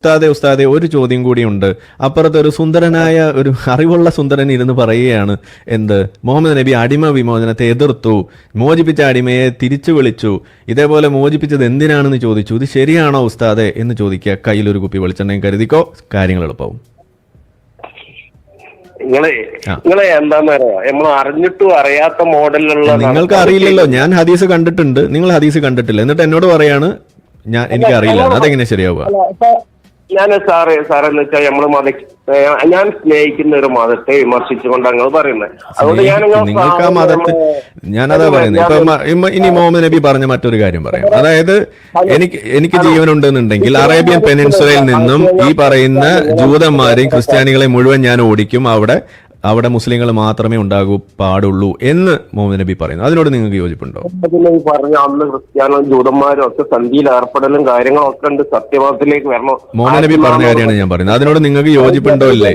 ഉസ്താദെ ഉസ്താദെ ഒരു ചോദ്യം കൂടിയുണ്ട് അപ്പുറത്ത് ഒരു സുന്ദരനായ ഒരു അറിവുള്ള സുന്ദരൻ ഇരുന്ന് പറയുകയാണ് എന്ത്? മുഹമ്മദ് നബി അടിമ വിമോചനത്തെ എതിർത്തു. മോചിപ്പിച്ച അടിമയെ തിരിച്ചു വിളിച്ചു. ഇതേപോലെ മോചിപ്പിച്ചത് എന്തിനാണെന്ന് ചോദിച്ചു. ഇത് ശരിയാണോ ഉസ്താദെ എന്ന് ചോദിക്കുക. ഒരു കുപ്പി വെളിച്ചെണ്ണയും കരുതിക്കോ. കാര്യങ്ങൾ എളുപ്പവും. നിങ്ങളെ ആ. നിങ്ങളെ എന്താന്ന് പറയാ നമ്മൾ അറിഞ്ഞിട്ടും അറിയാത്ത മോഡലിലുള്ള നിങ്ങൾക്ക് അറിയില്ലല്ലോ. ഞാൻ ഹദീസ് കണ്ടിട്ടുണ്ട്. നിങ്ങൾ ഹദീസ് കണ്ടിട്ടില്ല. എന്നിട്ട് എന്നോട് പറയാണ് ഞാൻ എനിക്ക് അറിയില്ല അതെങ്ങനെ ശരിയാവുക? ഞാൻ സാറ് സാറെന്ന് വെച്ചാൽ നമ്മൾ മത ഞാൻ സ്നേഹിക്കുന്ന ഒരു മതത്തെ വിമർശിച്ചുകൊണ്ട് അങ്ങ് പറയുന്നത് അതുകൊണ്ട് ഞാൻ നിങ്ങൾ നിങ്ങൾക്ക് ആ മതത്തെ ഞാനതാ പറയുന്നത് ഇപ്പൊ ഇനി മുഹമ്മദ് നബി പറഞ്ഞ മറ്റൊരു കാര്യം പറയാം. അതായത് എനിക്ക് എനിക്ക് ജീവനുണ്ടെന്നുണ്ടെങ്കിൽ അറേബ്യൻ പെനിൻസുലയിൽ നിന്നും ഈ പറയുന്ന ജൂതന്മാരെയും ക്രിസ്ത്യാനികളെയും മുഴുവൻ ഞാൻ ഓടിക്കും അവിടെ. അവിടെ മുസ്ലിങ്ങൾ മാത്രമേ ഉണ്ടാകൂ പാടുള്ളൂ എന്ന് മുഹമ്മദ് നബി പറയുന്നു. അതിനോട് നിങ്ങൾക്ക് യോജിപ്പുണ്ടോ? പറഞ്ഞ അന്ന് ക്രിസ്ത്യാനും ജൂതന്മാരും ഒക്കെ സന്ധിയിൽ ഏർപ്പെടലും കാര്യങ്ങളും ഒക്കെ ഉണ്ട്. സത്യവാദത്തിലേക്ക് വരണം. മുഹമ്മദ് നബി പറഞ്ഞ കാര്യമാണ് ഞാൻ പറയുന്നത്. അതിനോട് നിങ്ങൾക്ക് യോജിപ്പുണ്ടോ ഇല്ലേ?